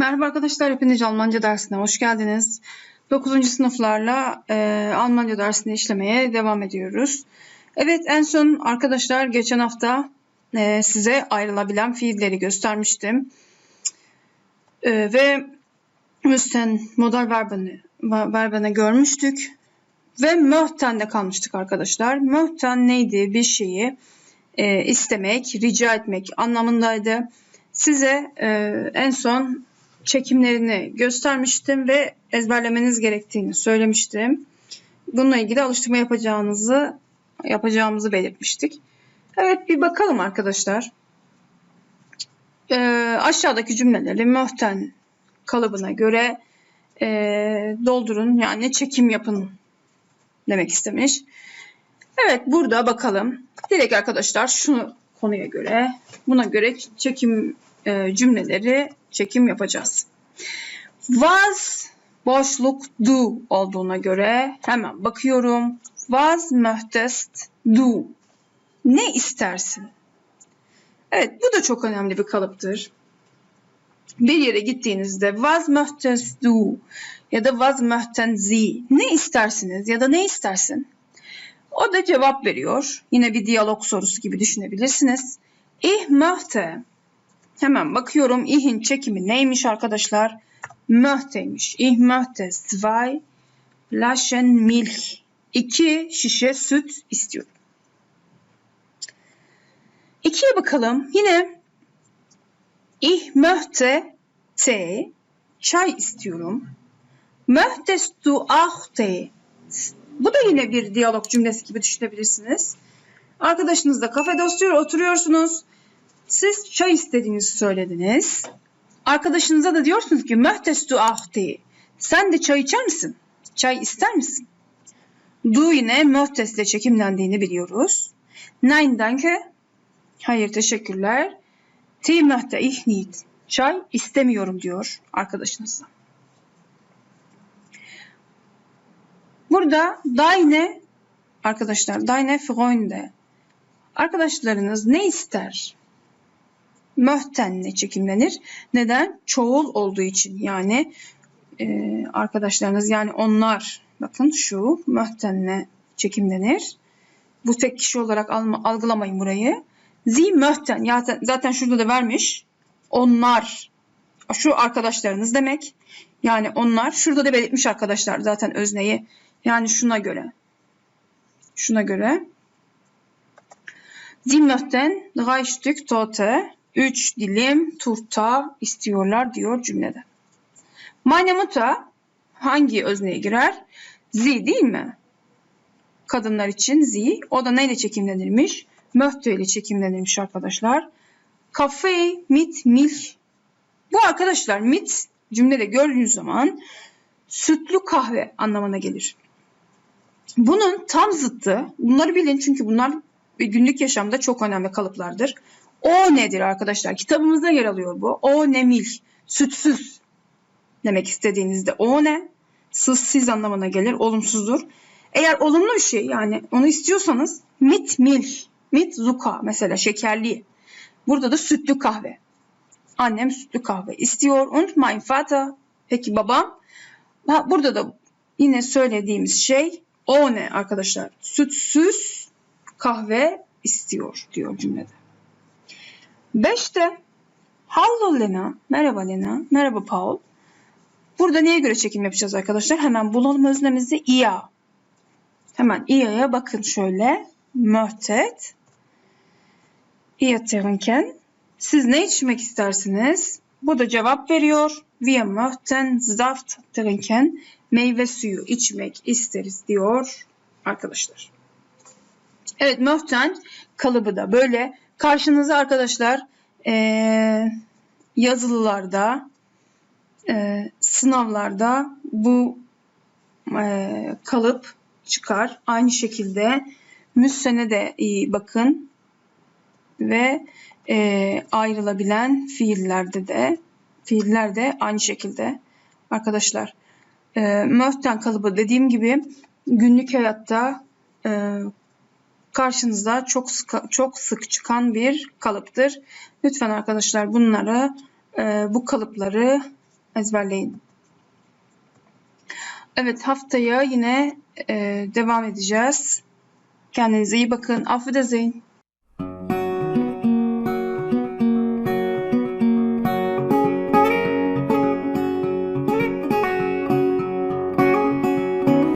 Merhaba arkadaşlar, hepiniz Almanca dersine hoş geldiniz. 9. sınıflarla e, Almanca dersini işlemeye devam ediyoruz. Evet, en son arkadaşlar geçen hafta e, size ayrılabilen fiilleri göstermiştim. E, ve müsten modal verbini, verbini görmüştük. Ve möhten'de kalmıştık arkadaşlar. Möhten neydi? Bir şeyi e, istemek, rica etmek anlamındaydı. Size e, en son çekimlerini göstermiştim ve ezberlemeniz gerektiğini söylemiştim. Bununla ilgili alıştırma yapacağınızı yapacağımızı belirtmiştik. Evet bir bakalım arkadaşlar. Ee, aşağıdaki cümleleri möhten kalıbına göre e, doldurun yani çekim yapın demek istemiş. Evet burada bakalım. Direkt arkadaşlar şunu konuya göre buna göre çekim e, cümleleri çekim yapacağız. Was boşluk du olduğuna göre hemen bakıyorum. Was möchtest du? Ne istersin? Evet bu da çok önemli bir kalıptır. Bir yere gittiğinizde was möchtest du ya da was möchten sie ne istersiniz ya da ne istersin? O da cevap veriyor. Yine bir diyalog sorusu gibi düşünebilirsiniz. Ich möchte Hemen bakıyorum. İh'in çekimi neymiş arkadaşlar? Möhteymiş. Ich möchte zwei Flaschen Milch. İki şişe süt istiyorum. İkiye bakalım. Yine Ich möchte Tee. Çay istiyorum. Möchtest du auch Tee? Bu da yine bir diyalog cümlesi gibi düşünebilirsiniz. Arkadaşınızla kafede oturuyorsunuz. Siz çay istediğinizi söylediniz. Arkadaşınıza da diyorsunuz ki möhtest du ahti. Sen de çay içer misin? Çay ister misin? Du yine möhtest ile çekimlendiğini biliyoruz. Nein danke. Hayır teşekkürler. Ti möchte ich nicht. Çay istemiyorum diyor arkadaşınıza. Burada deine arkadaşlar deine Freunde arkadaşlarınız ne ister? Möhtenle çekimlenir. Neden? Çoğul olduğu için yani e, arkadaşlarınız yani onlar bakın şu möhtenle çekimlenir. Bu tek kişi olarak algılamayın burayı. Zi möhten zaten, zaten şurada da vermiş. Onlar şu arkadaşlarınız demek. Yani onlar şurada da belirtmiş arkadaşlar zaten özneyi. Yani şuna göre. Şuna göre. Sie möchten drei Stück Torte 3 dilim turta istiyorlar diyor cümlede. Mutter hangi özneye girer? Sie değil mi? Kadınlar için sie. O da neyle çekimlenirmiş? Möchte ile çekimlenirmiş arkadaşlar. Kafe mit milch. Bu arkadaşlar mit cümlede gördüğünüz zaman sütlü kahve anlamına gelir. Bunun tam zıttı, bunları bilin çünkü bunlar günlük yaşamda çok önemli kalıplardır. O nedir arkadaşlar? Kitabımızda yer alıyor bu. O ne milk? Sütsüz demek istediğinizde o ne? Sızsız anlamına gelir. Olumsuzdur. Eğer olumlu bir şey yani onu istiyorsanız mit milk, mit zuka mesela şekerli. Burada da sütlü kahve. Annem sütlü kahve istiyor. Und mein Vater. Peki babam? Burada da yine söylediğimiz şey o ne arkadaşlar? Sütsüz kahve istiyor diyor cümlede. Beşte Hallo Lena. Merhaba Lena. Merhaba Paul. Burada neye göre çekim yapacağız arkadaşlar? Hemen bulalım öznemizi. İya. Hemen İya'ya bakın şöyle. Möhtet. İya trinken. Siz ne içmek istersiniz? Bu da cevap veriyor. Wir möchten Saft trinken. Meyve suyu içmek isteriz diyor arkadaşlar. Evet möhten kalıbı da böyle Karşınıza arkadaşlar e, yazılılarda, e, sınavlarda bu e, kalıp çıkar. Aynı şekilde müssene de iyi bakın ve e, ayrılabilen fiillerde de fiiller de aynı şekilde arkadaşlar. E, möhten kalıbı dediğim gibi günlük hayatta e, karşınıza çok sık, çok sık çıkan bir kalıptır. Lütfen arkadaşlar bunları e, bu kalıpları ezberleyin. Evet haftaya yine e, devam edeceğiz. Kendinize iyi bakın. Auf Wiedersehen.